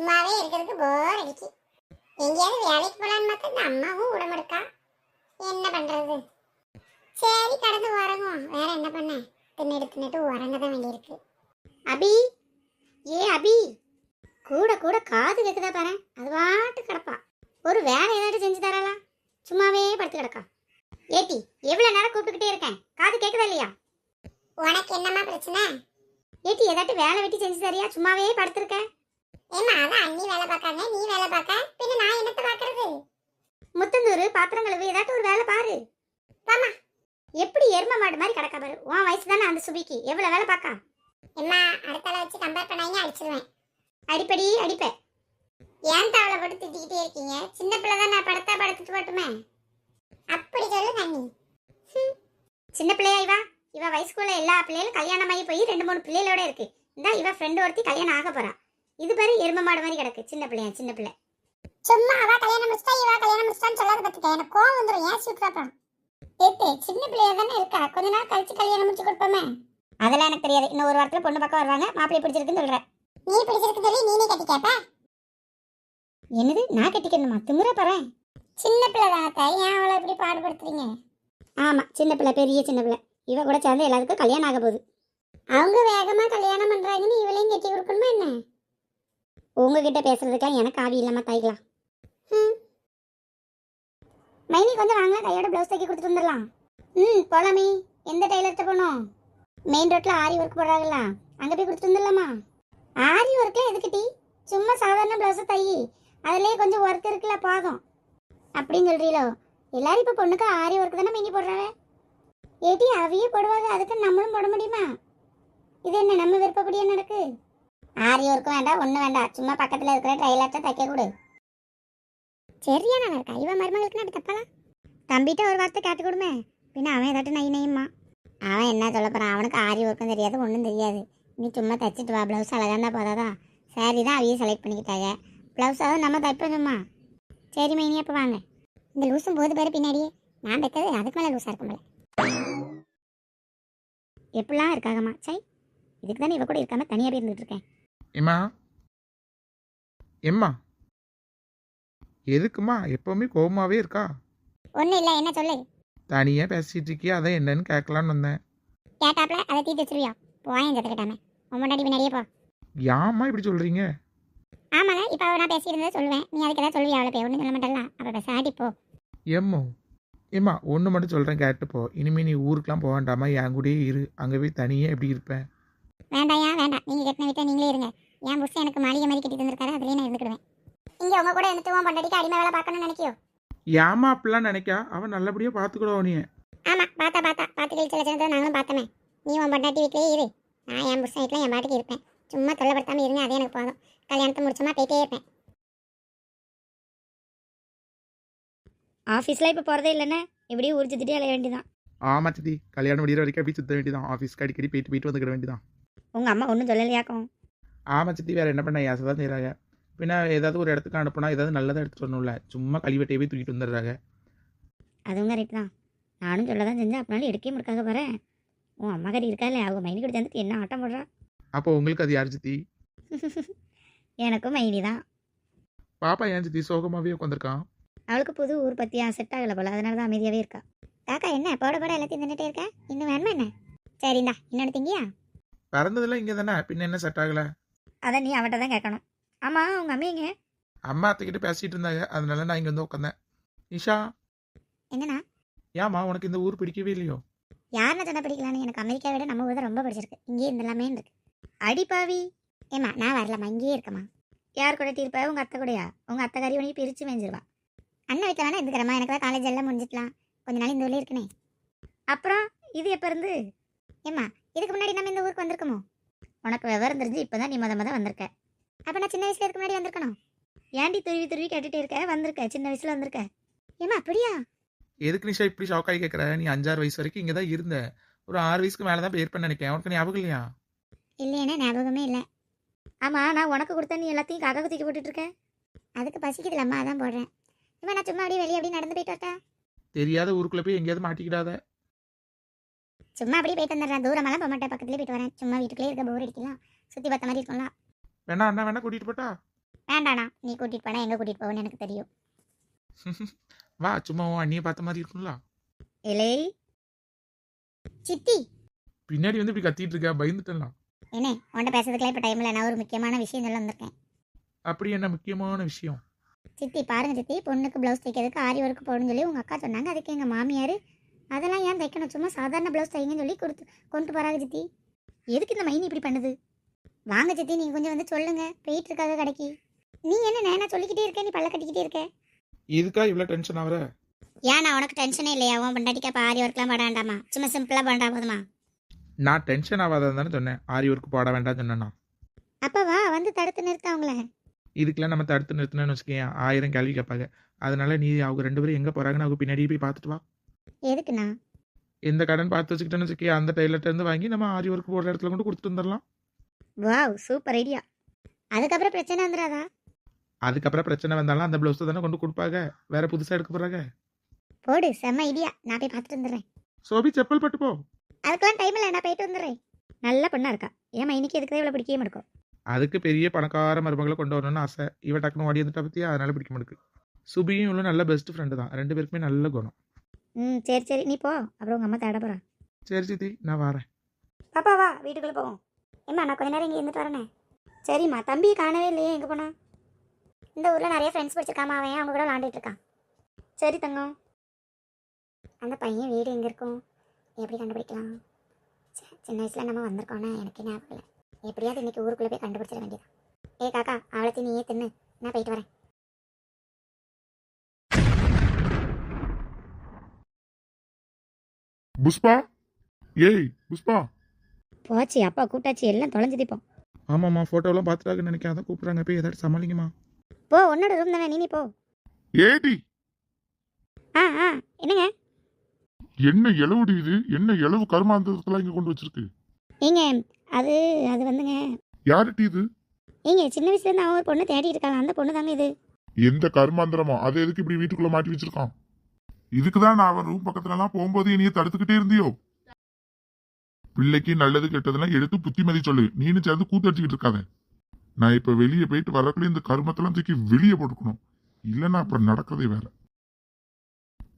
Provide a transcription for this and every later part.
சும்மாவே இருக்கிறதுக்கு போர் அடிக்கு. எங்கேயாவது வேலைக்கு போலான்னு பார்த்தா இந்த அம்மாவும் மாட்டா என்ன பண்றது? சரி கடந்து உறங்குவோம் வேற என்ன பண்ண? தின்னுட்டு தின்னுட்டு உறங்க தான் வேண்டியிருக்கு. அபி? ஏ அபி? கூட கூட காது கேக்குதா பாரு. அது பாட்டு கிடப்பா. ஒரு வேலை ஏதாட்டும் செஞ்சு தரலா? சும்மாவே படுத்து கிடக்கா. ஏட்டி எவ்வளவு நேரம் கூப்பிட்டுக்கிட்டே இருக்கேன்? காது கேக்குதா இல்லையா? உனக்கு என்னம்மா பிரச்சனை? ஏட்டி ஏதாட்டும் வேலை வெட்டி செஞ்சு தரியா? சும்மாவே படுத்திருக்க. ஏமா அதான் அண்ணி வேலை பார்க்காங்க நீ வேலை பார்க்க? பின்ன நான் என்னத்த பார்க்கறது? முத்தந்தூர் பாத்திரம் கழுவு ஏதாட்டும் ஒரு வேலை பாரு. வாம்மா. எப்படி எரும மாடு மாதிரி கிடக்கா பாரு. உன் வயசு தானே அந்த சுபிக்கு. எவ்வளவு வேலை பார்க்கா? எம்மா அடுத்தால வச்சு கம்பேர் பண்ணாங்க அடிச்சிருவேன். அடிப்படி அடிப்ப. ஏன் தவளை போட்டு திட்டிக்கிட்டே இருக்கீங்க? சின்ன பிள்ளை தான் நான் படுத்தா படுத்துட்டு போட்டுமே. அப்படி சொல்லு தண்ணி சின்ன பிள்ளையா இவா? இவ வயசுக்குள்ள எல்லா பிள்ளைகளும் கல்யாணம் ஆகி போய் ரெண்டு மூணு பிள்ளைகளோட இருக்கு. இந்தா இவ ஃப்ரெண்டு ஒருத்தி கல்யாணம் ஆக போறா. இது பாரு எரும மாடு மாதிரி கிடக்கு. சின்ன பிள்ளையா சின்ன பிள்ளை. சும்மா அவ கல்யாணம் முடிச்சிட்டா இவ கல்யாணம் முடிச்சிட்டான்னு சொல்லாத பத்துக்க எனக்கு கோவம் வந்துடும் ஏன் சுத்தாப்பா ஏத்தே சின்ன பிள்ளையா தானே இருக்கா? கொஞ்ச நாள் கழிச்சு கல்யாணம் முடிச்சு கொடுப்போமே. அதெல்லாம் எனக்கு தெரியாது. இன்னும் ஒரு வாரத்துல பொண்ணு பக்கம் வருவாங்க. மாப்பிள்ளை பிடிச்சிருக்குன்னு சொல்றேன். நீ பிடிச்சிருக்கு சொல்லி நீனே கட்டி என்னது? நான் கட்டிக்கணுமா? திமுறை போறேன் சின்ன பிள்ளை தானே ஏன் அவளை இப்படி பாடுபடுத்துறீங்க? ஆமா சின்ன பிள்ளை பெரிய சின்ன பிள்ளை. இவ கூட சேர்ந்து எல்லாத்துக்கும் கல்யாணம் ஆக போகுது. அவங்க வேகமா கல்யாணம் பண்றாங்கன்னு இவளையும் கட்டி கொடுக்கணுமா என்ன? உங்ககிட்ட பேசுறதுக்கெல்லாம் எனக்கு ஆவி இல்லாம தாய்க்கலாம் ம். மைனி கொஞ்சம் வாங்க கையோட ப்ளவுஸ் தைக்க கொடுத்துட்டு வந்துடலாம். ம் போலாமே. எந்த டைலர்கிட்ட போகணும்? மெயின் ரோட்ல ஆரி ஒர்க் போடுறாங்களா அங்க போய் கொடுத்துட்டு வந்துடலாமா? ஆரி ஒர்க்ல எதுக்கு டீ? சும்மா சாதாரண ப்ளவுஸை தை. அதுலயே கொஞ்சம் ஒர்க் இருக்குல்ல போதும். அப்படின்னு சொல்றீங்களோ எல்லாரும் இப்ப பொண்ணுக்கு ஆரி ஒர்க் தானே மெயினி போடுறாங்க? ஏடி அவையே போடுவாங்க அதுக்கு நம்மளும் போட முடியுமா? இது என்ன நம்ம விருப்பப்படியே நடக்கு? ஆரி ஒர்க்கும் வேண்டாம் ஒன்றும் வேண்டாம். சும்மா பக்கத்தில் இருக்கிற ட்ரைலர்ட்ட தைக்க கொடு. சரியா நான் இருக்கா? இவன் மருமகளுக்கு தப்பாளா? தம்பிட்ட ஒரு வார்த்தை கேட்டு கொடுமே. பின்ன அவன் ஏதாட்டும் நை நெய்யுமா அவன் என்ன சொல்ல போகிறான் அவனுக்கு ஆரி ஒர்க்கும் தெரியாது ஒன்றும் தெரியாது. நீ சும்மா தைச்சிட்டு வா ப்ளவுஸ் அழகா இருந்தா போதாதா? சாரி தான் அவையே செலக்ட் பண்ணிக்கிட்டாங்க. ப்ளவுஸாவது நம்ம தைப்போம் சும்மா சரி மைனி அப்போ வாங்க. இந்த லூஸும் போது பேர் பின்னாடியே. நான் தைக்கிறது அதுக்கு மேலே லூஸாக இருக்க முடியல எப்படிலாம் இருக்காகம்மா? சை இதுக்கு தானே இவ கூட இருக்காமல் தனியாக போய் இருந்துட்டு இருக்கேன். எம்மா எம்மா எதுக்குமா எப்பவுமே கோவமாவே இருக்கா? ஒன்றும் இல்லை என்ன சொல்லு? தனியா பேசிட்டு இருக்கியா அதான் என்னன்னு கேட்கலான்னு வந்தேன். கேட்டாப்ல அதை தீட்டு வச்சிருவியா? போயேன் கற்றுக்கிட்டாமே உன் முன்னாடி பின்னாடியே போ. ஏம்மா இப்படி சொல்றீங்க? ஆமாங்க இப்போ நான் பேசியிருந்ததை சொல்லுவேன். நீ அதுக்கு ஏதாவது சொல்லுவியா அவளை போய்? ஒன்றும் சொல்ல மாட்டல அப்போ பேசாடி போ. எம்மோ ஏம்மா ஒன்று மட்டும் சொல்கிறேன் கேட்டுப்போ இனிமே நீ ஊருக்குலாம் போக வேண்டாமா? என் கூடயே இரு. அங்கே போய் தனியே எப்படி இருப்பேன்? வேண்டாயா வேண்டாம். நீங்கள் கட்டின வீட்டை நீங்களே இருங்க. என் புருஷன் எனக்கு மாளிகை மாதிரி கட்டி தந்திருக்காரு அதுலேயே நான் இருந்துக்கிடுவேன். இங்கே உங்க கூட என்னத்துவம் பண்டடிக்கு அடிமை வேலை பார்க்கணும்னு நினைக்கியோ? ஏம்மா அப்படிலாம் நினைக்கா? அவன் நல்லபடியாக பார்த்துக்கிடுவா நீ ஆமாம் பார்த்தா பார்த்தா. பார்த்து கழிச்சு லட்சணத்தை நாங்களும் பார்த்தோமே. நீ உன் பொண்டாட்டி வீட்டிலே இரு. நான் என் புருஷன் வீட்டில் என் பாட்டுக்கு இருப்பேன். சும்மா தொல்லைப்படுத்தாமல் இருங்க அதே எனக்கு போதும். கல்யாணத்தை முடிச்சோமா போயிட்டே இருப்பேன். ஆஃபீஸில் இப்போ போகிறதே இல்லைண்ணே இப்படியே ஊர் சுற்றிட்டே அலைய வேண்டியதான் ஆமா சித்தி. கல்யாணம் முடிகிற வரைக்கும் அப்படி சுத்த வேண்டியதான் ஆஃபீஸ்க்கு அடிக்கடி போயிட்டு போயிட்டு வந்துக்கிட வேண்டியதான் உங்கள் அம்மா ஒன்றும் சொல்லலையாக்கும் ஆமா சித்தி வேற என்ன பண்ண? ஏசை தான் செய்கிறாங்க பின்ன ஏதாவது ஒரு இடத்துக்கு அனுப்புனா ஏதாவது நல்லதாக எடுத்துட்டு வரணும்ல. சும்மா கழிவட்டையை போய் தூக்கிட்டு வந்துடுறாங்க. அதுவும் கரெக்ட் தான். நானும் சொல்ல தான் செஞ்சேன். அப்படினாலும் எடுக்கவே முடுக்காக போகிறேன் உன் அம்மா கறி இருக்கா இல்லை அவங்க மைனி கூட சேர்ந்துட்டு என்ன ஆட்டம் போடுறா? அப்போ உங்களுக்கு அது யார் சித்தி? எனக்கும் மைனி தான். பாப்பா ஏன் சித்தி? சோகமாகவே உட்காந்துருக்கான் அவளுக்கு புது ஊர் பற்றியா செட் ஆகலை போல. அதனால தான் அமைதியாகவே இருக்கா. காக்கா என்ன? போட போட எல்லாத்தையும் தின்னுட்டே இருக்க? இன்னும் வேணுமா என்ன? சரிந்தா இன்னொன்று திங்கியா? பிறந்ததெல்லாம் இங்கே தானே? பின்ன என்ன செட் ஆகலை? அதான் நீ அவட்ட தான் கேட்கணும் ஆமாம் உங்கள் அம்மையங்க அம்மா அத்தைக்கிட்ட பேசிட்டு இருந்தாங்க. அதனால நான் இங்கே வந்து உட்காந்தேன் நிஷா. என்னண்ணா? ஏம்மா உனக்கு இந்த ஊர் பிடிக்கவே இல்லையோ? யாருன்னு சொன்ன பிடிக்கலான்னு எனக்கு அமெரிக்கா விட நம்ம ஊர் தான் ரொம்ப பிடிச்சிருக்கு. இங்கேயே இருந்தலாமே இருக்கு. அடிப்பாவி ஏம்மா நான் வரலாமா இங்கேயே இருக்கமா யார் கூட தீர்ப்பா உங்கள் அத்தை கூடயா? உங்கள் அத்தை கறி உனக்கு பிரித்து மேய்ஞ்சிருவா அண்ணன் வீட்டில் வேணா இருந்துக்கிறமா எனக்கு தான் காலேஜ் எல்லாம் முடிஞ்சிக்கலாம் கொஞ்ச நாள் இந்த ஊர்லேயே இருக்கனே. அப்புறம் இது எப்போ இருந்து? ஏம்மா இதுக்கு முன்னாடி நம்ம இந்த ஊருக்கு வந்திருக்கோமோ? உனக்கு விவரம் தெரிஞ்சு இப்போ தான் நீ மொத மொதல் வந்திருக்க. அப்போ நான் சின்ன வயசுல இதுக்கு முன்னாடி வந்திருக்கணும். ஏன்டி துருவி துருவி கேட்டுட்டே இருக்க? வந்திருக்க சின்ன வயசுல வந்திருக்க. ஏம்மா அப்படியா? எதுக்கு நிஷா இப்படி ஷாக் ஆகி கேட்குற நீ அஞ்சாறு வயசு வரைக்கும் இங்கே தான் இருந்த. ஒரு ஆறு வயசுக்கு மேலே தான் போயிருப்பேன்னு நினைக்கிறேன். உனக்கு ஞாபகம் இல்லையா? இல்லையானே ஞாபகமே இல்லை. ஆமாம் நான் உனக்கு கொடுத்த நீ எல்லாத்தையும் காக்கா தூக்கி போட்டுட்டு இருக்க அதுக்கு பசிக்குதுல அம்மா அதான் போடுறேன். இம்மா நான் சும்மா அப்படியே வெளியே அப்படியே நடந்து போயிட்டு வரட்டா? தெரியாத ஊருக்குள்ளே போய் எங்கேயாவது மாட்டிக்கிடாத. சும்மா அப்படியே போயிட்டு வந்துடுறேன். தூரமெல்லாம் போக மாட்டேன். பக்கத்துலேயே போயிட்டு வரேன். சும்மா வீட்டுக்குள்ளே இருக்க போர் அடிக்கலாம். சுற்றி பார்த்த மாதிரி இருக்கும்ல வேணா அண்ணா வேணா கூட்டிகிட்டு போட்டா? வேண்டாண்ணா. நீ கூட்டிட்டு போனா எங்க கூட்டிட்டு போவேன்னு எனக்கு தெரியும். வா சும்மா உன் அண்ணியை பார்த்த மாதிரி இருக்கும்ல. இலே சித்தி. பின்னாடி வந்து இப்படி கத்திட்டு இருக்க பயந்துட்டலாம் என்ன? உன்கிட்ட பேசுறதுக்குலாம் இப்போ டைம் இல்லை. நான் ஒரு முக்கியமான விஷயம் சொல்ல வந்திருக்கேன். அப்படி என்ன முக்கியமான விஷயம்? சித்தி பாருங்க சித்தி. பொண்ணுக்கு ப்ளவுஸ் தைக்கிறதுக்கு ஆரி ஒர்க் போடணும்னு சொல்லி உங்கள் அக்கா சொன்னாங்க. அதுக்கு எங்கள் மாமியார் அதெல்லாம் ஏன் தைக்கணும்? சும்மா சாதாரண ப்ளவுஸ் தைங்கன்னு சொல்லி கொடுத்து கொண்டு போகிறாங்க சித்தி. எதுக்கு இந்த மைனி இப்படி பண்ணுது? வாங்க சித்தி நீங்கள் கொஞ்சம் வந்து சொல்லுங்க. போயிட்டு இருக்காங்க கடைக்கு? நீ என்ன நேனா சொல்லிக்கிட்டே இருக்க? நீ பல்ல கட்டிக்கிட்டே இருக்க? இதுக்கா இவ்வளோ டென்ஷன் ஆகுற? ஏன் நான் உனக்கு டென்ஷனே இல்லையா? உன் பொண்டாட்டிக்கு அப்போ ஆரி ஒர்க்லாம் போட வேண்டாமா? சும்மா சிம்பிளாக பண்ணா போதுமா? நான் டென்ஷன் ஆகாதான் தானே சொன்னேன். ஆரி ஒர்க் போட வேண்டாம் சொன்னேன்னா அப்போ வா வந்து தடுத்து நிறுத்த அவங்கள. இதுக்கெல்லாம் நம்ம தடுத்து நிறுத்தினு வச்சுக்கேன் ஆயிரம் கேள்வி கேட்பாங்க. அதனால நீ அவங்க ரெண்டு பேரும் எங்கே போகிறாங்கன்னு அவங்க பின்னாடி போய் பார்த்துட்டு வா. எதுக்குண்ணா? எந்த கடன் பார்த்து வச்சுக்கிட்டேன்னு வச்சுக்கே அந்த டெய்லர்ட்ட இருந்து வாங்கி நம்ம ஆரி ஒர்க் போடுற இடத்துல கொண்டு கொடுத்துட்டு வந்துடலாம். வாவ் சூப்பர் ஐடியா அதுக்கப்புறம் பிரச்சனை வந்துடாதா? அதுக்கப்புறம் பிரச்சனை வந்தாலும் அந்த ப்ளவுஸ் தானே கொண்டு கொடுப்பாங்க. வேற புதுசாக எடுக்க போகிறாங்க போடு செம்ம ஐடியா நான் போய் பார்த்துட்டு வந்துடுறேன். சோபி செப்பல் பட்டு போ. அதுக்கெல்லாம் டைம் இல்லை நான் போயிட்டு வந்துடுறேன். நல்ல பொண்ணா இருக்கா. ஏன் மைனிக்கு எதுக்கு இவ்வளோ பிடிக்கவே இருக்கும் அதுக்கு பெரிய பணக்கார மருமகளை கொண்டு வரணும்னு ஆசை. இவ டக்குனு ஓடி வந்துட்டா பத்தியா? அதனால பிடிக்க மாட்டுக்கு. சுபியும் இவ்வளோ நல்ல பெஸ்ட் ஃப்ரெண்டு தான். ரெண்டு பேருக்குமே நல்ல குணம். ம் சரி சரி. நீ போ. அப்புறம் உங்கள் அம்மா தேட போகிறா சரி சித்தி. நான் வரேன். பாப்பா வா. வீட்டுக்குள்ளே போவோம். ஏம்மா நான் கொஞ்ச நேரம் இங்கே இருந்துட்டு வரேனே. சரிம்மா. தம்பி காணவே இல்லையே. எங்கே போனா? இந்த ஊரில் நிறைய ஃப்ரெண்ட்ஸ் படிச்சிருக்காமா? அவன் அவங்க கூட விளாண்டுட்டு இருக்கான். சரி தங்கம். அந்த பையன் வீடு எங்கே இருக்கும்? எப்படி கண்டுபிடிக்கலாம்? ச்சே, சின்ன வயசில் நம்ம வந்திருக்கோன்னா எனக்கு ஞாபகம் இல்லை. எப்படியாவது இன்னைக்கு ஊருக்குள்ளே போய் கண்டுபிடிச்சிட வேண்டியது ஏ காக்கா அவளை நீயே தின்னு? நான் போயிட்டு வரேன். புஷ்பா? ஏய் புஷ்பா. போச்சு அப்பா கூட்டாச்சு எல்லாம் தொலைஞ்சு திப்போம் ஆமாம்மா ஃபோட்டோலாம் பார்த்துட்டாங்கன்னு நினைக்கிறேன். அதான் கூப்பிட்றாங்க. போய் ஏதாச்சும் சமாளிங்கம்மா. போ உன்னோட ரூம் தானே நீ போ. ஏடி. ஆ ஆ என்னங்க? என்ன இளவுடி இது? என்ன இளவு கருமாந்தரத்தெல்லாம் இங்க கொண்டு வச்சிருக்கு? ஏங்க அது அது வந்துங்க. யாருடி இது? ஏங்க சின்ன வயசுலேருந்து அவன் ஒரு பொண்ணு தேடிட்டு இருக்காங்க அந்த பொண்ணு தாங்க இது. எந்த கருமாந்திரமோ அதை எதுக்கு இப்படி வீட்டுக்குள்ள மாட்டி வச்சிருக்கான்? இதுக்குதான் நான் அவன் ரூம் பக்கத்துல எல்லாம் போகும்போது என்னைய தடுத்துக்கிட்டே இருந்தியோ? பிள்ளைக்கு நல்லது கெட்டதெல்லாம் எடுத்து புத்திமதி சொல்லு. நீனு சேர்ந்து கூத்தடிச்சுக்கிட்டு இருக்காத. நான் இப்ப வெளியே போயிட்டு வரக்குள்ள இந்த கருமத்தெல்லாம் தூக்கி வெளியே போட்டுக்கணும். இல்லைன்னா அப்புறம் நடக்கிறதே வேற.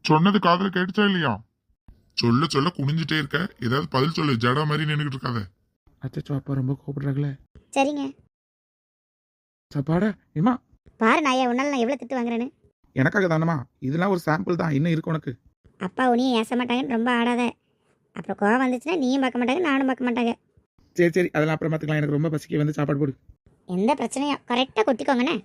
சொன்னது காதுல கேட்டுச்சா இல்லையா? சொல்ல சொல்ல குனிஞ்சிட்டே இருக்க. ஏதாவது பதில் சொல்லு. ஜடா மாதிரி நின்னுகிட்டு இருக்காத. அச்சச்சோ அப்பா ரொம்ப கூப்பிடுறாங்களே சரிங்க. சப்பாடா ஏமா பாரு நாயா உன்னால நான் எவ்வளோ திட்டு வாங்குறேன்னு. எனக்காக தானம்மா? இதெல்லாம் ஒரு சாம்பிள் தான். இன்னும் இருக்கு உனக்கு. அப்பா உனியும் ஏச மாட்டாங்கன்னு ரொம்ப ஆடாத. அப்புறம் கோவம் வந்துச்சுன்னா நீயும் பார்க்க மாட்டாங்க நானும் பார்க்க மாட்டாங்க. சரி சரி. அதெல்லாம் அப்புறம் பார்த்துக்கலாம். எனக்கு ரொம்ப பசிக்க. வந்து சாப்பாடு போடு. எந்த பிரச்சனையும். கரெக்டாக கொட்டிக்கோங்கண்ணே.